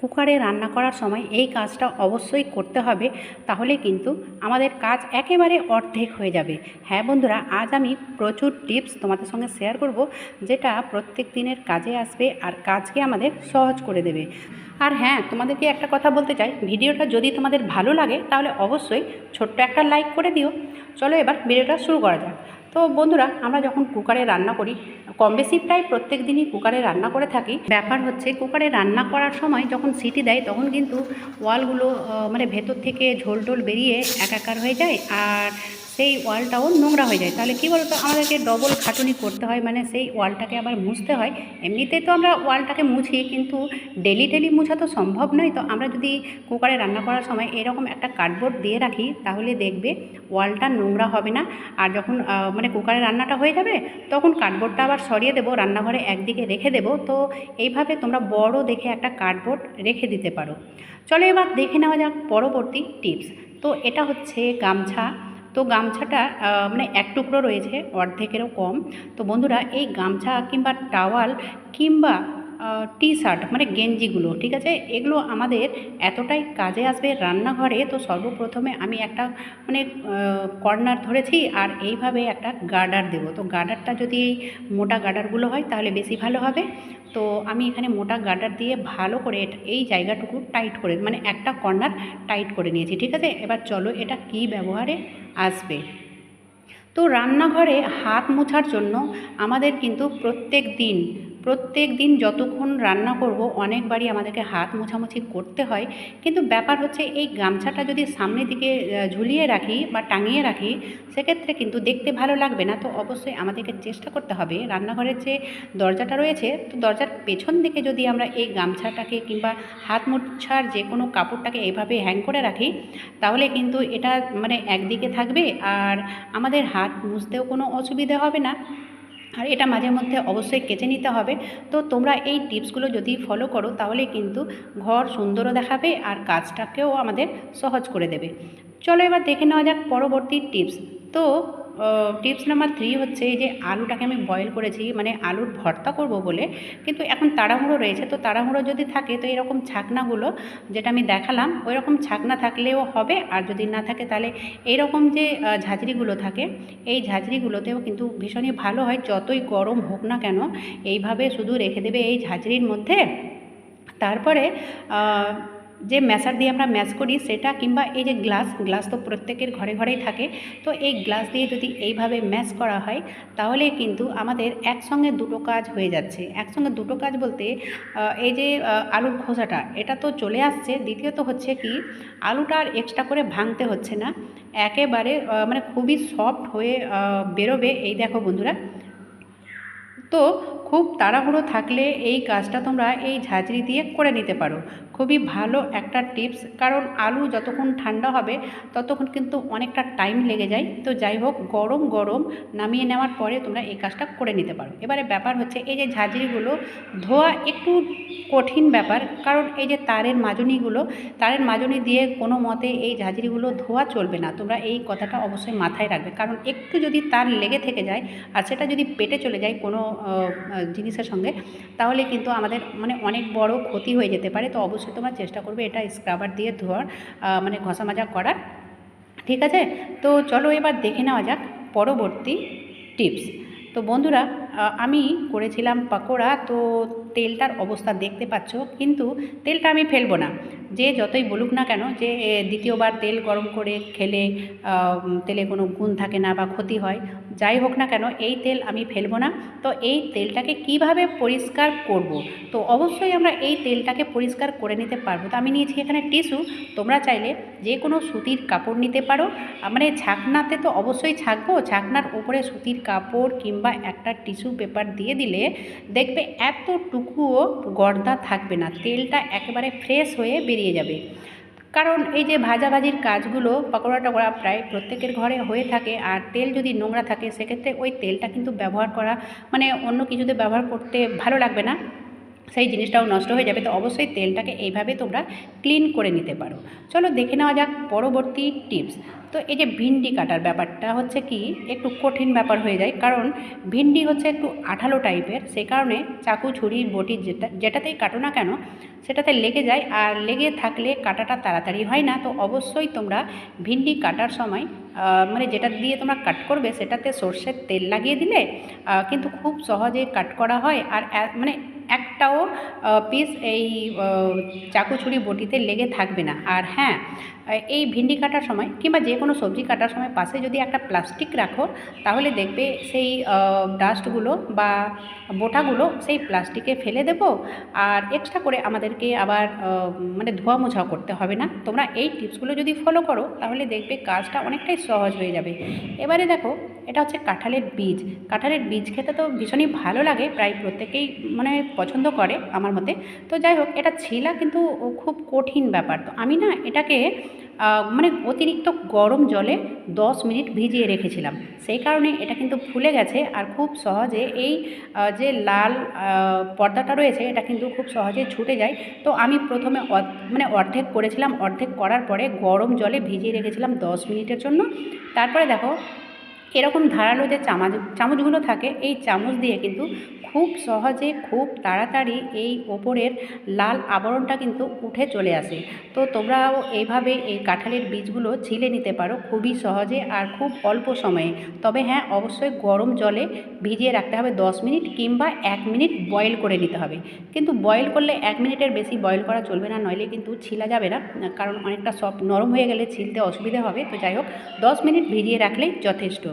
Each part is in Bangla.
কুকারে রান্না করার সময় এই কাজটা অবশ্যই করতে হবে, তাহলে কিন্তু আমাদের কাজ একেবারে অর্ধেক হয়ে যাবে। হ্যাঁ বন্ধুরা, আজ আমি প্রচুর টিপস তোমাদের সঙ্গে শেয়ার করব, যেটা প্রত্যেক দিনের কাজে আসবে আর কাজকে আমাদের সহজ করে দেবে। আর হ্যাঁ তোমাদেরকে একটা কথা বলতে চাই, ভিডিওটা যদি তোমাদের ভালো লাগে, তাহলে অবশ্যই ছোট্ট একটা লাইক করে দিও। চলো এবার ভিডিওটা শুরু করা যাক। তো বন্ধুরা, আমরা যখন কুকারে রান্না করি, কম বেশি প্রায় প্রত্যেক দিনই কুকারে রান্না করে থাকি। ব্যাপার হচ্ছে, কুকারে রান্না করার সময় যখন সিটি দেয়, তখন কিন্তু ওয়ালগুলো মানে ভেতর থেকে ঝোল টোল বেরিয়ে একাকার হয়ে যায়। আর সেই ওয়ালটাও নোংরা হয়ে যায়। তাহলে কী বলতো? আমাদেরকে ডবল খাটুনি করতে হয় মানে সেই ওয়ালটাকে আবার মুছতে হয়। এমনিতে তো আমরা ওয়ালটাকে মুছি, কিন্তু ডেলি ডেলি মুছা তো সম্ভব নয়। তো আমরা যদি কুকারে রান্না করার সময় এরকম একটা কার্ডবোর্ড দিয়ে রাখি, তাহলে দেখবে ওয়ালটা নোংরা হবে না। আর যখন মানে কুকারে রান্নাটা হয়ে যাবে, তখন কার্ডবোর্ডটা আবার সরিয়ে দেবো, রান্নাঘরে একদিকে রেখে দেবো। তো এইভাবে তোমরা বড় দেখে একটা কার্ডবোর্ড রেখে দিতে পারো। চলো এবার দেখে নেওয়া যাক পরবর্তী টিপস তো এটা হচ্ছে গামছা। তো গামছাটা মানে এক টুকরো রয়েছে, অর্ধেকেরও কম। তো বন্ধুরা, এই গামছা কিংবা টাওয়াল কিংবা টি শার্ট মানে গেঞ্জিগুলো, ঠিক আছে? এগুলো আমাদের এতটাই কাজে আসবে রান্নাঘরে, তো সর্বপ্রথমে আমি একটা মানে কর্নার ধরেছি আর এইভাবে একটা গার্ডার দেবো। তো গার্ডারটা যদি এই মোটা গার্ডারগুলো হয়, তাহলে বেশি ভালো হবে। তো আমি এখানে মোটা গার্ডার দিয়ে ভালো করে এই জায়গাটুকু টাইট করে মানে একটা কর্নার টাইট করে নিয়েছি, ঠিক আছে? এবার চলো এটা কি ব্যবহারে আসবে। তো রান্নাঘরে হাত মোছার জন্য আমাদের কিন্তু প্রত্যেক দিন প্রত্যেক দিন যতক্ষণ রান্না করব, অনেকবারই আমাদেরকে হাত মোছামুছি করতে হয়। কিন্তু ব্যাপার হচ্ছে, এই গামছাটা যদি সামনের দিকে ঝুলিয়ে রাখি বা টাঙিয়ে রাখি, সেক্ষেত্রে কিন্তু দেখতে ভালো লাগবে না। তো অবশ্যই আমাদেরকে চেষ্টা করতে হবে। রান্নাঘরের যে দরজাটা রয়েছে, তো দরজার পেছন দিকে যদি আমরা এই গামছাটাকে কিংবা হাত মোছার যে কোনো কাপড়টাকে এইভাবে হ্যাং করে রাখি, তাহলে কিন্তু এটা মানে একদিকে থাকবে আর আমাদের হাত মুছতেও কোনো অসুবিধা হবে না। আর এটা মাঝে মধ্যে অবশ্যই কেচে নিতে হবে। তো তোমরা এই টিপসগুলো যদি ফলো করো, তাহলে কিন্তু ঘর সুন্দরও দেখাবে আর কাজটাকেও আমাদের সহজ করে দেবে। চলো এবার দেখে নেওয়া যাক পরবর্তী টিপস। তো টিপস নাম্বার থ্রি হচ্ছে এই যে আলুটাকে আমি বয়েল করেছি মানে আলুর ভর্তা করব বলে, কিন্তু এখন তাড়াহুড়ো রয়েছে, তো তাড়াহুড়ো যদি থাকে, তো এরকম ছাকনাগুলো যেটা আমি দেখালাম ওই রকম ছাকনা থাকলেও হবে, আর যদি না থাকে তাহলে এইরকম যে ঝাঁঝরিগুলো থাকে, এই ঝাঁঝরিগুলোতেও কিন্তু ভীষণই ভালো হয়, যতই গরম হোক না কেন, এইভাবে শুধু রেখে দেবে এই ঝাঁঝরির মধ্যে। তারপরে যে ম্যাশার দিয়ে আমরা ম্যাশ করি সেটা কিংবা এই যে গ্লাস গ্লাস তো প্রত্যেকের ঘরে ঘরেই থাকে, তো এই গ্লাস দিয়ে যদি এইভাবে ম্যাশ করা হয়, তাহলে কিন্তু আমাদের একসঙ্গে দুটো কাজ হয়ে যাচ্ছে। একসঙ্গে দুটো কাজ বলতে এই যে আলুর খোসাটা, এটা তো চলে আসছে। দ্বিতীয়ত হচ্ছে কি, আলুটা আর এক্সট্রা করে ভাঙতে হচ্ছে না। একেবারে মানে খুবই সফট হয়ে বেরোবে। এই দেখো বন্ধুরা। তো খুব তাড়াহুড়ো থাকলে এই কাজটা তোমরা এই ঝাঁঝরি দিয়ে করে নিতে পারো। খুবই ভালো একটা টিপস কারণ আলু যতক্ষণ ঠান্ডা হবে, ততক্ষণ কিন্তু অনেকটা টাইম লেগে যায়। তো যাই হোক, গরম গরম নামিয়ে নেওয়ার পরে তোমরা এই কাজটা করে নিতে পারো। এবারে ব্যাপার হচ্ছে, এই যে ঝাঁঝরিগুলো ধোয়া একটু কঠিন ব্যাপার। কারণ এই যে তারের মাজনিগুলো, তারের মাজনি দিয়ে কোনো মতে এই ঝাঁঝরিগুলো ধোয়া চলবে না। তোমরা এই কথাটা অবশ্যই মাথায় রাখবে। কারণ একটু যদি তার লেগে থেকে যায় আর সেটা যদি পেটে চলে যায় কোনো জিনিসের সঙ্গে, তাহলে কিন্তু আমাদের মানে অনেক বড় ক্ষতি হয়ে যেতে পারে। তো অবশ্যই তোমরা চেষ্টা করবে এটা স্ক্রাবার দিয়ে ধোয়ার মানে ঘষা মাজা করার। ঠিক আছে? তো চলো এবার দেখে নেওয়া যাক পরবর্তী টিপস তো বন্ধুরা আমি করেছিলাম পাকোড়া, তো তেলটার অবস্থা দেখতে পাচ্ছ, কিন্তু তেলটা আমি ফেলব না। যে যতই বলুক না কেন, যে দ্বিতীয়বার তেল গরম করে খেলে তেলে কোনো গুণ থাকে না বা ক্ষতি হয় যাই হোক না কেন, এই তেল আমি ফেলব না। তো এই তেলটাকে কীভাবে পরিষ্কার করব। তো অবশ্যই আমরা এই তেলটাকে পরিষ্কার করে নিতে পারব। তো আমি নিয়েছি এখানে টিস্যু। তোমরা চাইলে যে কোনো সুতির কাপড় নিতে পারো। মানে ছাকনাতে তো অবশ্যই ছাকবো। ছাকনার উপরে সুতির কাপড় কিংবা একটা টিস্যু পেপার দিয়ে দিলে দেখবে এতটুকুও গর্দা থাকবে না। তেলটা একেবারে ফ্রেশ হয়ে বেরিয়ে যাবে। কারণ এই যে ভাজাভাজির কাজগুলো, পকোড়া টকোড়া প্রায় প্রত্যেকের ঘরে হয়ে থাকে আর তেল যদি নোংরা থাকে, সেক্ষেত্রে ওই তেলটা কিন্তু ব্যবহার করা মানে অন্য কিছুতে ব্যবহার করতে ভালো লাগবে না। সেই জিনিসটাও নষ্ট হয়ে যাবে, তো অবশ্যই তেলটাকে এইভাবে তোমরা ক্লিন করে নিতে পারো। চলো দেখে নেওয়া যাক পরবর্তী টিপস তো এই যে ভিন্ডি কাটার ব্যাপারটা হচ্ছে কি, একটু কঠিন ব্যাপার হয়ে যায়, কারণ ভিন্ডি হচ্ছে একটু আঠালো টাইপের সেই কারণে চাকু, ছুরি, বটি যেটা, যেটাতেই কাটো না কেন, সেটাতে লেগে যায়, আর লেগে থাকলে কাটাটা তাড়াতাড়ি হয় না, তো অবশ্যই তোমরা ভিন্ডি কাটার সময় মানে যেটা দিয়ে তোমরা কাট করবে, সেটাতে সর্ষের তেল লাগিয়ে দিলে কিন্তু খুব সহজে কাট করা হয়, আর মানে একটাও পিস এই চাকু ছুরি বটিতে লেগে থাকবে না। আর হ্যাঁ এই ভিন্ডি কাটার সময় কিংবা যে কোনো সবজি কাটার সময় পাশে যদি একটা প্লাস্টিক রাখো, তাহলে দেখবে সেই ডাস্টগুলো বা বোটাগুলো সেই প্লাস্টিকে ফেলে দেবো। আর এক্সট্রা করে আমাদেরকে আবার মানে ধোয়া মোছাও করতে হবে না। তোমরা এই টিপসগুলো যদি ফলো করো, তাহলে দেখবে কাজটা অনেকটাই সহজ হয়ে যাবে। এবারে দেখো, এটা হচ্ছে কাঁঠালের বীজ। কাঁঠালের বীজ খেতে তো ভীষণই ভালো লাগে। প্রায় প্রত্যেকেই মানে পছন্দ করে আমার মতে। তো যাই হোক এটা ছিলা কিন্তু খুব কঠিন ব্যাপার। তো আমি না এটাকে মানে অতিরিক্ত গরম জলে দশ মিনিট ভিজিয়ে রেখেছিলাম। সেই কারণে এটা কিন্তু ফুলে গেছে আর খুব সহজে এই যে লাল পর্দাটা রয়েছে, এটা কিন্তু খুব সহজে ছুটে যায়। তো আমি প্রথমে মানে অর্ধেক করেছিলাম। অর্ধেক করার পরে গরম জলে ভিজিয়ে রেখেছিলাম দশ মিনিটের জন্য। তারপরে দেখো এরকম ধারালো যে চামচ, চামচগুলো থাকে, এই চামচ দিয়ে কিন্তু খুব সহজে খুব তাড়াতাড়ি এই ওপরের লাল আবরণটা কিন্তু উঠে চলে আসে। তো তোমরাও এইভাবে এই কাঁঠালের বীজগুলো ছিলে নিতে পারো খুবই সহজে আর খুব অল্প সময়ে। তবে হ্যাঁ অবশ্যই গরম জলে ভিজিয়ে রাখতে হবে দশ মিনিট কিংবা এক মিনিট বয়েল করে নিতে হবে। কিন্তু বয়েল করলে এক মিনিটের বেশি বয়েল করা চলবে না, নইলে কিন্তু ছিলা যাবে না, কারণ অনেকটা সফট, নরম হয়ে গেলে ছিলতে অসুবিধা হবে। তো যাই হোক, দশ মিনিট ভিজিয়ে রাখলেই যথেষ্ট।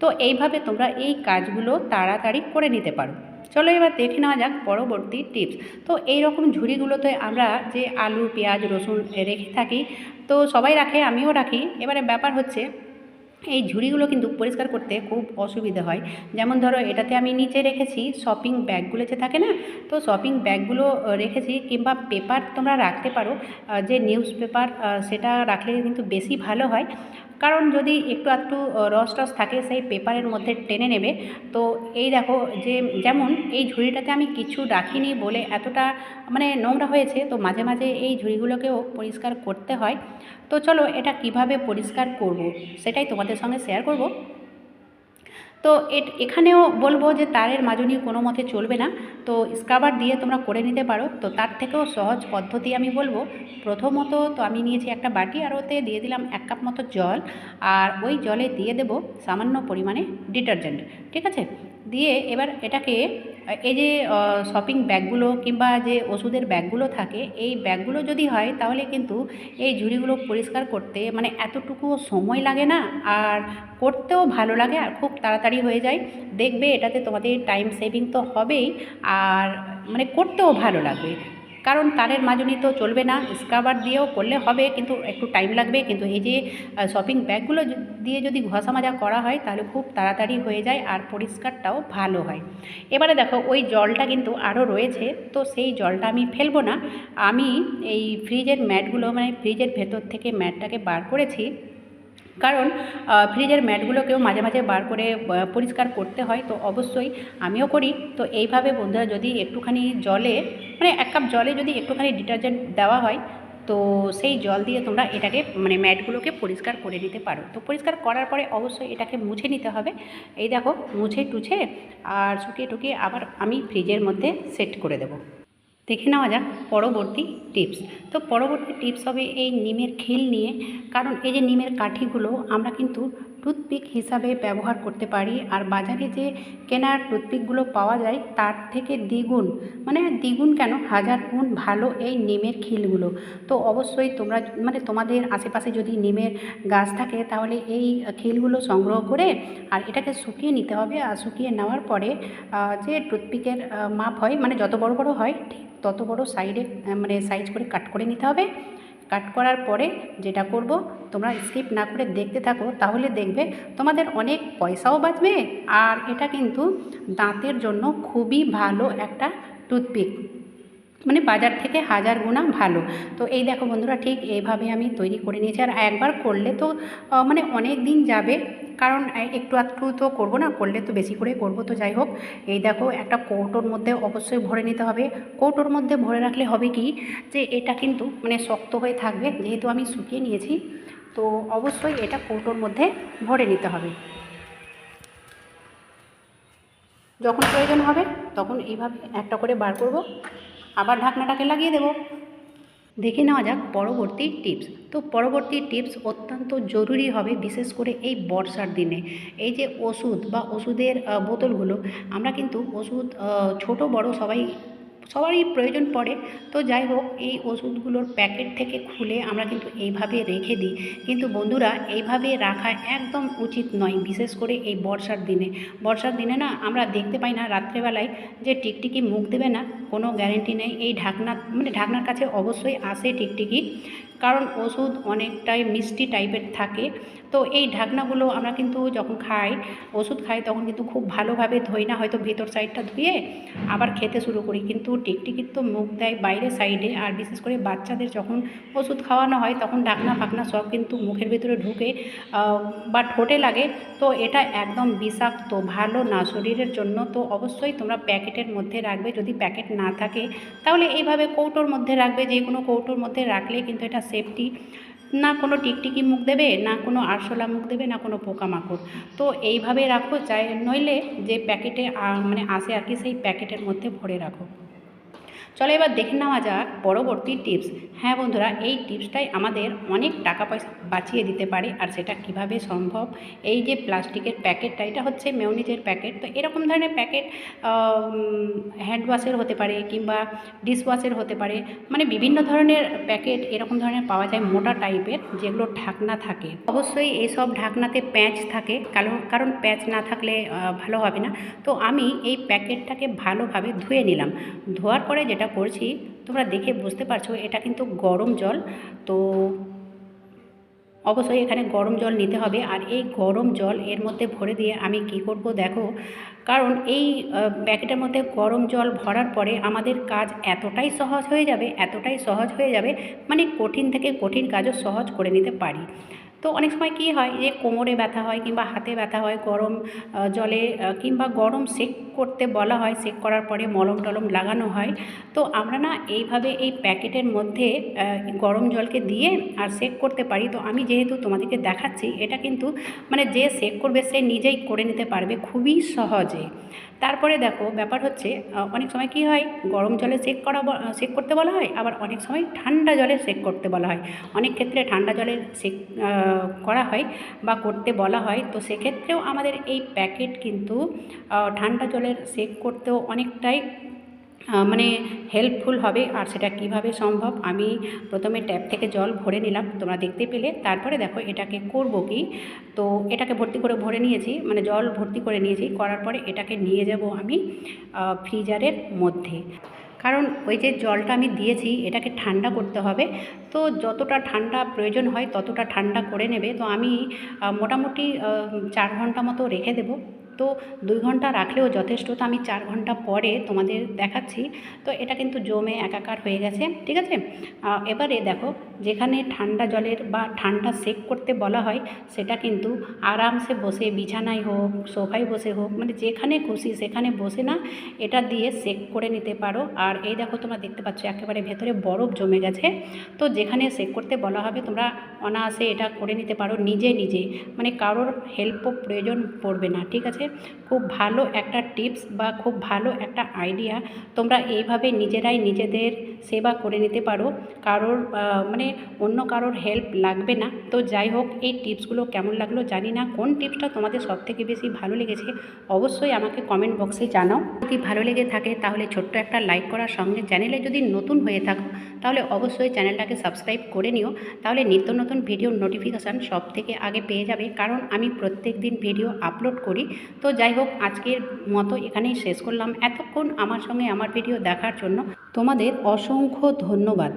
তো এইভাবে তোমরা এই কাজগুলো তাড়াতাড়ি করে নিতে পারো। চলো এবার দেখে নেওয়া যাক পরবর্তী টিপস। তো এই রকম ঝুড়িগুলোতে আমরা যে আলু, পেঁয়াজ, রসুন রেখে থাকি, তো সবাই রাখে, আমিও রাখি। এবারে ব্যাপার হচ্ছে, এই ঝুড়িগুলো কিন্তু পরিষ্কার করতে খুব অসুবিধা হয়। যেমন ধরো, এটাতে আমি নিচে রেখেছি শপিং ব্যাগগুলো যে থাকে না, তো শপিং ব্যাগগুলো রেখেছি কিংবা পেপার তোমরা রাখতে পারো। যে নিউজ পেপার সেটা রাখলে কিন্তু বেশি ভালো হয়। কারণ যদি একটু একটু রস টস থাকে সেই পেপারের মধ্যে টেনে নেবে, তো এই দেখো যে যেমন এই ঝুড়িটাতে আমি কিছু রাখিনি বলে এতটা মানে নোংরা হয়েছে, তো মাঝে মাঝে এই ঝুড়িগুলোকেও পরিষ্কার করতে হয়। তো চলো এটা কীভাবে পরিষ্কার করব, সেটাই তোমাদের সঙ্গে শেয়ার করব। তো এখানেও বলব যে তারের মাজনি কোনো মতে চলবে না। তো স্কাবার দিয়ে তোমরা করে নিতে পারো। তো তার থেকেও সহজ পদ্ধতি আমি বলব। প্রথমত তো আমি নিয়েছি একটা বাটি আর ওতে দিয়ে দিলাম এক কাপ মতো জল। আর ওই জলে দিয়ে দেব সামান্য পরিমাণে ডিটারজেন্ট, ঠিক আছে? দিয়ে এবার এটাকে এই যে শপিং ব্যাগগুলো কিংবা যে ওষুধের ব্যাগগুলো থাকে, এই ব্যাগগুলো যদি হয়, তাহলে কিন্তু এই ঝুড়িগুলো পরিষ্কার করতে মানে এতটুকুও সময় লাগে না, আর করতেও ভালো লাগে, আর খুব তাড়াতাড়ি হয়ে যায়। দেখবে এটাতে তোমাদের টাইম সেভিং তো হবেই, আর মানে করতেও ভালো লাগবে। কারণ তারের মাজনি তো চলবে না স্ক্রাবার দিয়েও করলে হবে, কিন্তু একটু টাইম লাগবে, কিন্তু এই যে শপিং ব্যাগগুলো দিয়ে যদি ঘষা মাজা করা হয়, তাহলে খুব তাড়াতাড়ি হয়ে যায় আর পরিষ্কারটাও ভালো হয়। এবারে দেখো, ওই জলটা কিন্তু আরও রয়েছে, তো সেই জলটা আমি ফেলব না। আমি এই ফ্রিজের ম্যাটগুলো মানে ফ্রিজের ভেতর থেকে ম্যাটটাকে বার করেছি, কারণ ফ্রিজের ম্যাটগুলোকেও মাঝে মাঝে বার করে পরিষ্কার করতে হয়, তো অবশ্যই আমিও করি। তো এইভাবে বন্ধুরা যদি একটুখানি জলে মানে এক কাপ জলে যদি একটুখানি ডিটারজেন্ট দেওয়া হয়, তো সেই জল দিয়ে তোমরা এটাকে মানে ম্যাটগুলোকে পরিষ্কার করে নিতে পারো। তো পরিষ্কার করার পরে অবশ্যই এটাকে মুছে নিতে হবে। এই দেখো, মুছে টুছে আর শুকিয়ে টুকিয়ে আবার আমি ফ্রিজের মধ্যে সেট করে দেবো। দেখে নেওয়া যাক পরবর্তী টিপস তো পরবর্তী টিপস হবে এই নিমের খিল নিয়ে। কারণ এই যে নিমের কাঠিগুলো, আমরা কিন্তু টুথপিক হিসাবে ব্যবহার করতে পারি। আর বাজারে যে কেনার টুথপিকগুলো পাওয়া যায়, তার থেকে দ্বিগুণ মানে দ্বিগুণ কেন? হাজার গুণ ভালো এই নিমের খিলগুলো। তো অবশ্যই তোমরা মানে তোমাদের আশেপাশে যদি নিমের গাছ থাকে, তাহলে এই খিলগুলো সংগ্রহ করে আর এটাকে শুকিয়ে নিতে হবে। আর শুকিয়ে নেওয়ার পরে যে টুথপিকের মাপ হয় মানে যত বড় বড় হয়, ঠিক তত বড় সাইডে মানে সাইজ করে কাট করে নিতে হবে। কাট করার পরে যেটা করব তোমরা স্কিপ না করে দেখতে থাকো, তাহলে দেখবে তোমাদের অনেক পয়সাও বাঁচবে আর এটা কিন্তু দাঁতের জন্য খুবই ভালো একটা টুথপিক মানে বাজার থেকে হাজার গুণা ভালো। তো এই দেখো বন্ধুরা, ঠিক এইভাবে আমি তৈরি করে নিয়েছি। আর একবার করলে তো মানে অনেক দিন যাবে। কারণ একটু আধটু তো করব না, করলে তো বেশি করে করব। তো যাই হোক, এই দেখো একটা কৌটোর মধ্যে অবশ্যই ভরে নিতে হবে। কৌটোর মধ্যে ভরে রাখলে হবে কি? যে এটা কিন্তু মানে শক্ত হয়ে থাকবে। যেহেতু আমি শুকিয়ে নিয়েছি তো অবশ্যই এটা কৌটোর মধ্যে ভরে নিতে হবে। যখন প্রয়োজন হবে, তখন এইভাবে একটা করে বার করব। আবার ঢাকনাটাকে লাগিয়ে দেব। দেখে নেওয়া যাক পরবর্তী টিপস। তো পরবর্তী টিপস অত্যন্ত জরুরি হবে, বিশেষ করে এই বর্ষার দিনে। এই যে ওষুধ বা ওষুধের বোতলগুলো, আমরা কিন্তু ওষুধ ছোট, বড় সবাই সবারই প্রয়োজন পড়ে। তো যাই হোক, এই ওষুধগুলোর প্যাকেট থেকে খুলে আমরা কিন্তু এইভাবে রেখে দিই। কিন্তু বন্ধুরা, এইভাবে রাখা একদম উচিত নয়, বিশেষ করে এই বর্ষার দিনে। বর্ষার দিনে না, আমরা দেখতে পাই না রাত্রেবেলায় যে টিকটিকি মুখ দেবে না, কোনো গ্যারেন্টি নেই। এই ঢাকনা মানে ঢাকনার কাছে অবশ্যই আসে টিকটিকি। কারণ ওষুধ অনেকটাই মিষ্টি টাইপের থাকে। তো এই ঢাকনাগুলো আমরা কিন্তু যখন খাই, ওষুধ খাই তখন কিন্তু খুব ভালোভাবে ধুই না, হয়তো ভেতর সাইডটা ধুয়ে আবার খেতে শুরু করি। কিন্তু টিকটিকির তো মুখ দেয় বাইরে সাইডে আর বিশেষ করে বাচ্চাদের যখন ওষুধ খাওয়ানো হয় তখন ঢাকনা, ফাকনা সব কিন্তু মুখের ভেতরে ঢুকে বা ঠোঁটে লাগে। তো এটা একদম বিষাক্ত, ভালো না শরীরের জন্য। তো অবশ্যই তোমরা প্যাকেটের মধ্যে রাখবে। যদি প্যাকেট না থাকে, তাহলে এইভাবে কৌটোর মধ্যে রাখবে। যে কোনো কৌটোর মধ্যে রাখলে কিন্তু এটা সেফটি। না কোনো টিকটিকি মুখ দেবে, না কোনো আরশোলা মুখ দেবে, না কোনো পোকামাকড়। তো এইভাবে রাখো, চাই নইলে যে প্যাকেটে মানে আসে আর কি, সেই প্যাকেটের মধ্যে ভরে রাখো। চলো এবার দেখে নেওয়া যাক পরবর্তী টিপস হ্যাঁ বন্ধুরা, এই টিপসটাই আমাদের অনেক টাকা পয়সা বাঁচিয়ে দিতে পারে আর সেটা কীভাবে সম্ভব? এই যে প্লাস্টিকের প্যাকেটটা এটা হচ্ছে মেয়নিজের প্যাকেট তো এরকম ধরনের প্যাকেট হ্যান্ড ওয়াশের হতে পারে কিংবা ডিশ ওয়াশের হতে পারে। মানে বিভিন্ন ধরনের প্যাকেট এরকম ধরনের পাওয়া যায় মোটা টাইপের যেগুলো ঢাকনা থাকে। অবশ্যই এইসব ঢাকনাতে প্যাঁচ থাকে কারণ কারণ প্যাঁচ না থাকলে ভালো হবে না। তো আমি এই প্যাকেটটাকে ভালোভাবে ধুয়ে নিলাম। ধোয়ার পরে যেটা করছি, তোমরা দেখে বুঝতে পারছ এটা কিন্তু গরম জল। তো অবশ্যই এখানে গরম জল নিতে হবে। আর এই গরম জল এর মধ্যে ভরে দিয়ে আমি কি করব দেখো, কারণ এই প্যাকেটের মধ্যে গরম জল ভরার পরে আমাদের কাজ এতটাই সহজ হয়ে যাবে, এতটাই সহজ হয়ে যাবে মানে কঠিন থেকে কঠিন কাজও সহজ করে নিতে পারি। তো অনেক সময় কী হয় যে কোমরে ব্যথা হয় কিংবা হাতে ব্যথা হয়, গরম জলে কিংবা গরম সেক করতে বলা হয়, সেক করার পরে মলম টলম লাগানো হয়। তো আমরা না এইভাবে এই প্যাকেটের মধ্যে গরম জলকে দিয়ে আর সেক করতে পারি। তো আমি যেহেতু তোমাদেরকে দেখাচ্ছি, এটা কিন্তু মানে যে সেক করবে সে নিজেই করে নিতে পারবে খুবই সহজে। তারপরে দেখো, ব্যাপার হচ্ছে অনেক সময় কি হয়, গরম জলে সেক করা সেক করতে বলা হয়, আবার অনেক সময় ঠান্ডা জলে সেক করতে বলা হয়। অনেক ক্ষেত্রে ঠান্ডা জলে সেক করা হয় বা করতে বলা হয়, তো সেক্ষেত্রেও আমাদের এই প্যাকেট কিন্তু ঠান্ডা জলের সেক করতেও অনেকটাই মানে হেল্পফুল হবে আর সেটা কীভাবে সম্ভব? আমি প্রথমে ট্যাপ থেকে জল ভরে নিলাম, তোমরা দেখতে পেলে। তারপরে দেখো এটাকে করব কি? তো এটাকে ভর্তি করে ভরে নিয়েছি মানে জল ভর্তি করে নিয়েছি। করার পরে এটাকে নিয়ে যাব আমি ফ্রিজারের মধ্যে। কারণ ওই যে জলটা আমি দিয়েছি, এটাকে ঠান্ডা করতে হবে। তো যতটা ঠান্ডা প্রয়োজন হয়, ততটা ঠান্ডা করে নেবে। তো আমি মোটামুটি চার ঘণ্টা মতো রেখে দেবো। তো দুই ঘণ্টা রাখলেও যথেষ্ট। তো আমি চার ঘণ্টা পরে তোমাদের দেখাচ্ছি। তো এটা কিন্তু জমে একাকার হয়ে গেছে, ঠিক আছে? এবারে দেখো, যেখানে ঠান্ডা জলের বা ঠান্ডা সেক করতে বলা হয়, সেটা কিন্তু আরামসে বসে, বিছানায় হোক, সোফায় বসে হোক মানে যেখানে খুশি সেখানে বসে না, এটা দিয়ে সেক করে নিতে পারো। আর এই দেখো, তোমরা দেখতে পাচ্ছ একেবারে ভেতরে বরফ জমে গেছে। তো যেখানে সেক করতে বলা হবে, তোমরা অনায়াসে এটা করে নিতে পারো নিজে নিজে। মানে কারোর হেল্পও প্রয়োজন পড়বে না, ঠিক আছে? খুব ভালো একটা টিপস বা খুব ভালো একটা আইডিয়া তোমরা এইভাবে নিজেরাই নিজেদের সেবা করে নিতে পারো। কারোর মানে অন্য কারোর হেল্প লাগবে না। তো যাই হোক, এই টিপসগুলো কেমন লাগল জানি না। কোন টিপসটা তোমাদের সবথেকে বেশি ভালো লেগেছে অবশ্যই আমাকে কমেন্ট বক্সে জানাও। যদি ভালো লেগে থাকে তাহলে ছোট্ট একটা লাইক করার সঙ্গে চ্যানেলে যদি নতুন হয়ে থাকো তাহলে অবশ্যই চ্যানেলটাকে সাবস্ক্রাইব করে নিও। তাহলে নিত্য নতুন ভিডিওর নোটিফিকেশান সব থেকে আগে পেয়ে যাবে। কারণ আমি প্রত্যেক দিন ভিডিও আপলোড করি। তো যাই হোক, আজকের মতো এখানেই শেষ করলাম। এতক্ষণ আমার সঙ্গে আমার ভিডিও দেখার জন্য তোমাদের অসংখ্য ধন্যবাদ।